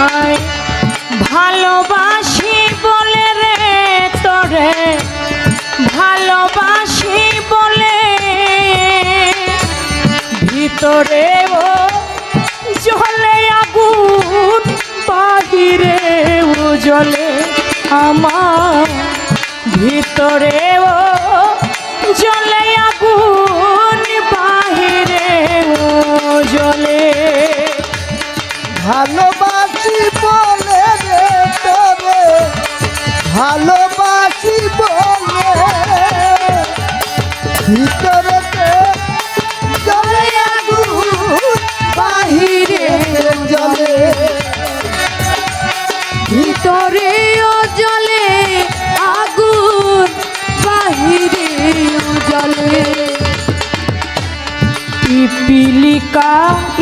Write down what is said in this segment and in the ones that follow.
আয় ভালোবাসি বলে রে তোরে ভালোবাসি বলে। ভিতরে ও ভালোবাসি বলে রে তবে ভালোবাসি বলে ভিতরেতে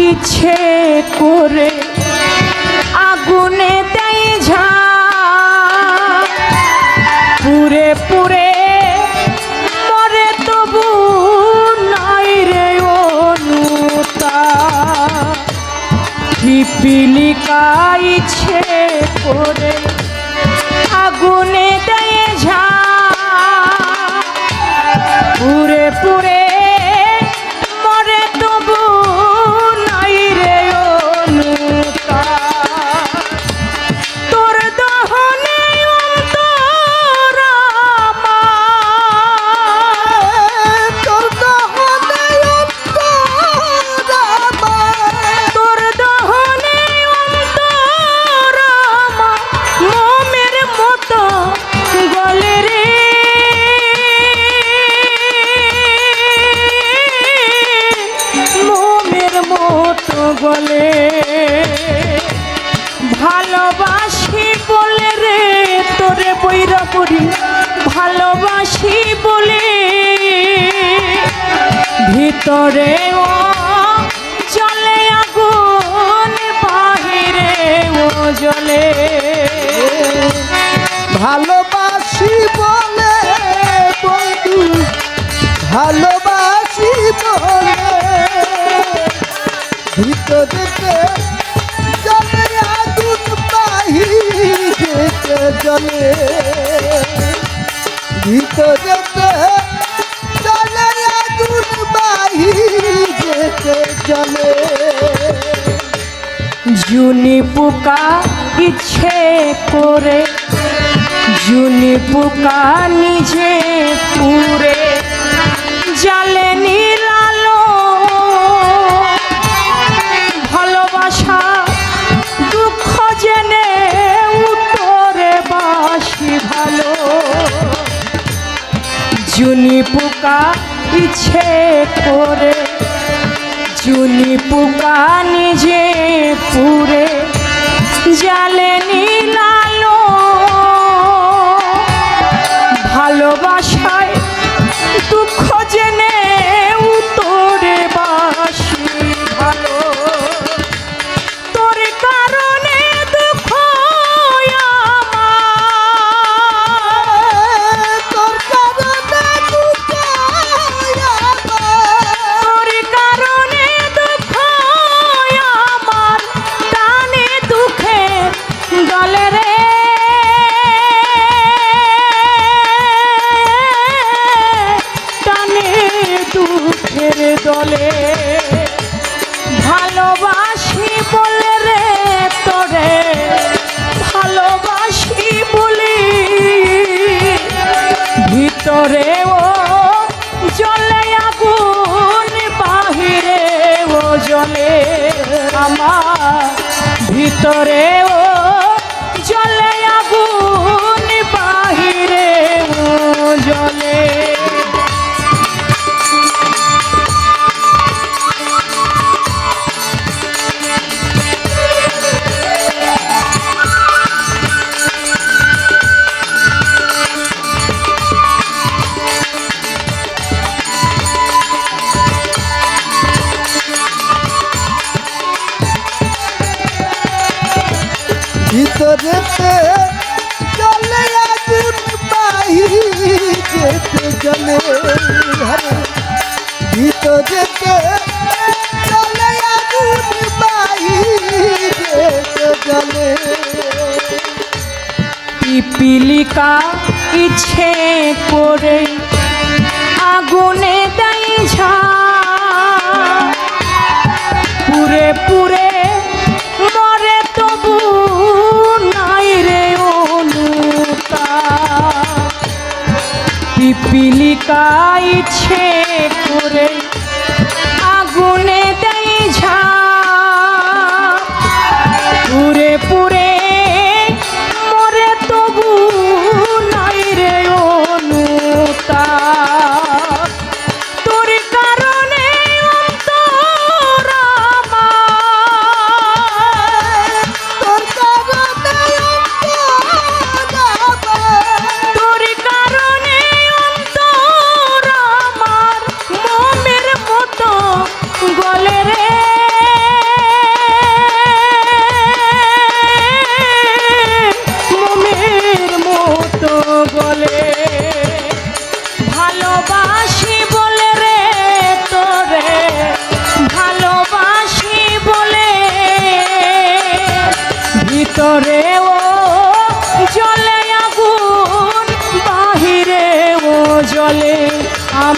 ইচ্ছে করে আগুনে তাই ঝা পুরে পুরে মরে তবু নাই রে অনুতা পিপিলিকা ইচ্ছে করে আগুনে ভিতরে ও, জলে আগুন বাহিরে ও, জলে। ভালোবাসি বলে বন্ধু, ভালোবাসি বলে। ভিতরেতে জলে আগুন বাহিরেতে জলে। ভিতরেতে জুনি পোকা ইচ্ছে করে, জুনি পোকা নিজে পুরে জালে নীলালো ভালোবাসা, দুঃখ জেনে উত্তরে বাসি ভালো। জুনি পোকা ইচ্ছে করে চুনি পোকা নিজে পুরে জালে নীলালো আমার ভিতরে ভিতরেতে জলে আগুন বাহিরেতে জলে জলে পিপিলিকা ইচ্ছে করে আগুনে সে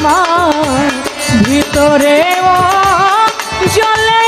আমার ভিতরে ও জলে